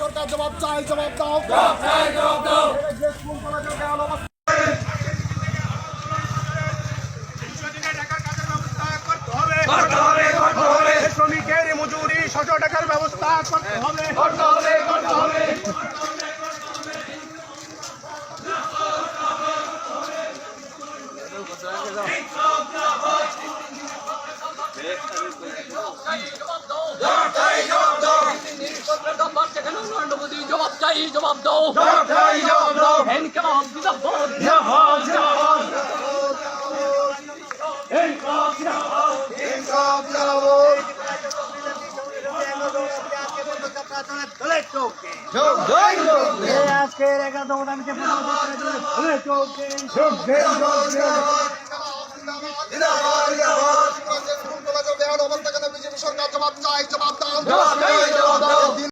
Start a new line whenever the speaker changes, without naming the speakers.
সরকার জবাব চাই জবাব দাও জবাব চাই জবাব দাও স্কুল কলেজের বেহাল অবস্থা শ্রমিকের মজুরি ছশো টাকার ব্যবস্থা করতে হবে।
জবাব চাই জবাব দাও ইনকলাব জিন্দাবাদ
আজকের এগারো দামকে সরকার জবাব চাই জবাব দাও।